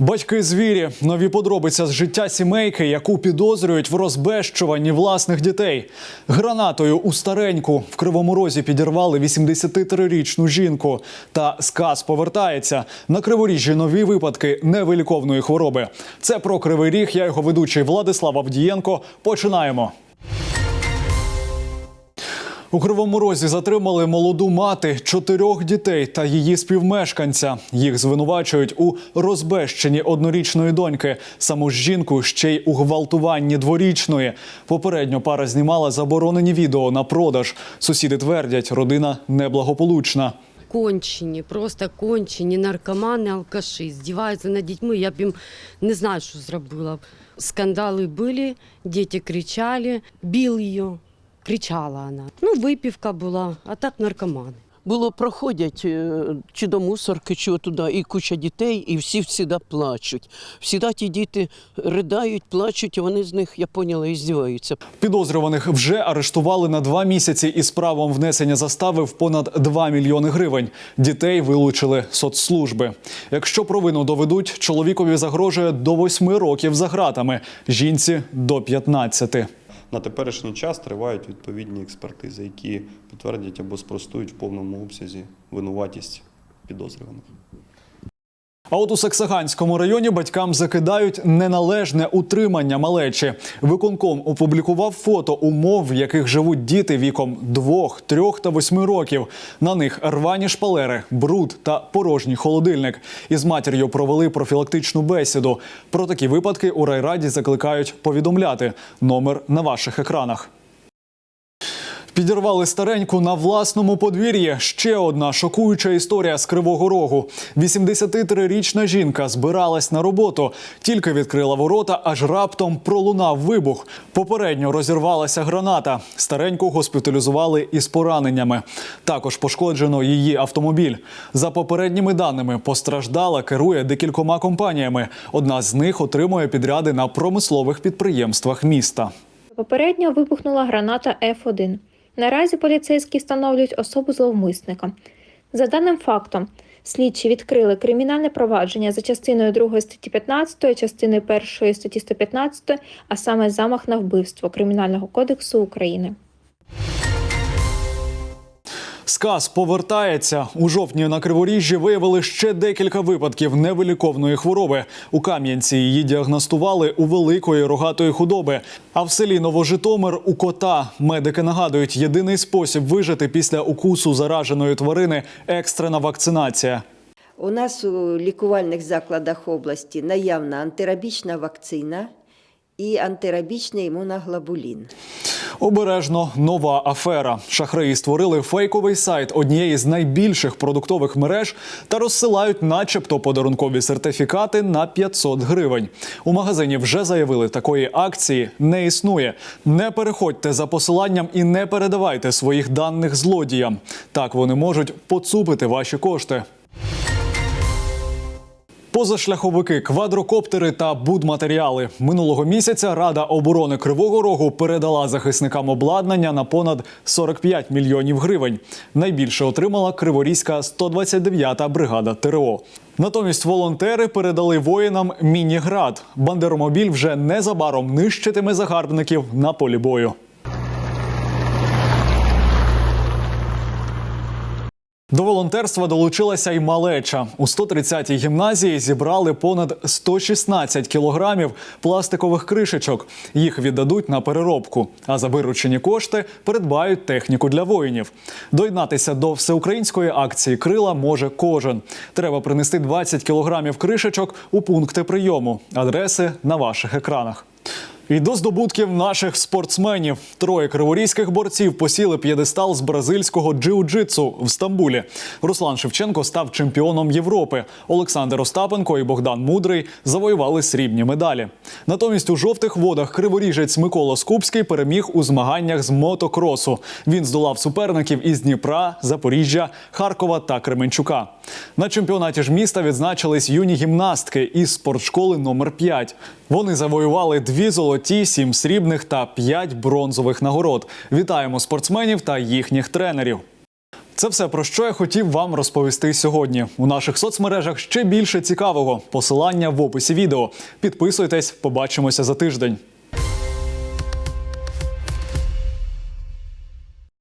Батьки звірі, нові подробиці з життя сімейки, яку підозрюють в розбещуванні власних дітей. Гранатою у стареньку в кривому розі підірвали 83-річну жінку. Та сказ повертається на криворіжжі нові випадки невиліковної хвороби. Це про кривий ріг. Я його ведучий Владислав Авдієнко. Починаємо. У Кривому Розі затримали молоду мати чотирьох дітей та її співмешканця. Їх звинувачують у розбещенні однорічної доньки. Саму жінку ще й у гвалтуванні дворічної. Попередньо пара знімала заборонені відео на продаж. Сусіди твердять, родина неблагополучна. кончені, просто кончені наркомани, алкаші, здіваються над дітьми. Я б їм не знаю, що зробила. Скандали були, діти кричали, бив її, кричала вона. Ну, випівка була, а так наркомани. Було проходять е, чи до мусорки, чи туди, і куча дітей, і всі всіда плачуть. Всіда ті діти ридають, плачуть, і вони з них, я поняла, і здіваються. Підозрюваних вже арештували на два місяці із правом внесення застави в понад 2 мільйони гривень. Дітей вилучили соцслужби. Якщо провину доведуть, чоловікові загрожує до 8 років за гратами, жінці до 15. На теперішній час тривають відповідні експертизи, які підтвердять або спростують в повному обсязі винуватість підозрюваних. А от у Саксаганському районі батькам закидають неналежне утримання малечі. Виконком опублікував фото умов, в яких живуть діти віком 2, 3 та 8 років. На них рвані шпалери, бруд та порожній холодильник. Із матір'ю провели профілактичну бесіду. Про такі випадки у райраді закликають повідомляти. Номер на ваших екранах. Підірвали стареньку на власному подвір'ї. Ще одна шокуюча історія з Кривого Рогу. 83-річна жінка збиралась на роботу, тільки відкрила ворота, аж раптом пролунав вибух. Попередньо розірвалася граната. Стареньку госпіталізували із пораненнями. Також пошкоджено її автомобіль. За попередніми даними, постраждала керує декількома компаніями. Одна з них отримує підряди на промислових підприємствах міста. Попередньо вибухнула граната F1. Наразі поліцейські встановлюють особу зловмисника. За даним фактом, слідчі відкрили кримінальне провадження за частиною 2 статті 15, частиною 1 статті 115, а саме замах на вбивство Кримінального кодексу України. Сказ повертається у жовтні на Криворіжжі. Виявили ще декілька випадків невиліковної хвороби. У Кам'янці її діагностували у великої рогатої худоби. А в селі Новожитомир у кота медики нагадують, єдиний спосіб вижити після укусу зараженої тварини екстрена вакцинація. У нас у лікувальних закладах області наявна антирабічна вакцина і антирабічний імуноглобулін. Обережно нова афера. Шахраї створили фейковий сайт однієї з найбільших продуктових мереж та розсилають, начебто, подарункові сертифікати на 500 гривень. У магазині вже заявили, такої акції не існує. Не переходьте за посиланням і не передавайте своїх даних злодіям. Так вони можуть поцупити ваші кошти. Позашляховики, квадрокоптери та будматеріали минулого місяця Рада оборони Кривого Рогу передала захисникам обладнання на понад 45 мільйонів гривень. Найбільше отримала Криворізька 129-та бригада ТРО. Натомість волонтери передали воїнам міні-град. Бандеромобіль вже незабаром нищитиме загарбників на полі бою. До волонтерства долучилася й малеча. У 130-й гімназії зібрали понад 116 кілограмів пластикових кришечок. Їх віддадуть на переробку. А за виручені кошти придбають техніку для воїнів. Доєднатися до всеукраїнської акції Крила може кожен. Треба принести 20 кілограмів кришечок у пункти прийому. Адреси на ваших екранах. І до здобутків наших спортсменів троє криворізьких борців посіли п'єдестал з бразильського джиу-джитсу в Стамбулі. Руслан Шевченко став чемпіоном Європи. Олександр Остапенко і Богдан Мудрий завоювали срібні медалі. Натомість у жовтих водах криворіжець Микола Скупський переміг у змаганнях з мотокросу. Він здолав суперників із Дніпра, Запоріжжя, Харкова та Кременчука. На чемпіонаті ж міста відзначились юні гімнастки із спортшколи номер 5 Вони завоювали дві золоті, сім срібних та п'ять бронзових нагород. Вітаємо спортсменів та їхніх тренерів. Це все про що я хотів вам розповісти сьогодні. У наших соцмережах ще більше цікавого. Посилання в описі відео. Підписуйтесь, побачимося за тиждень.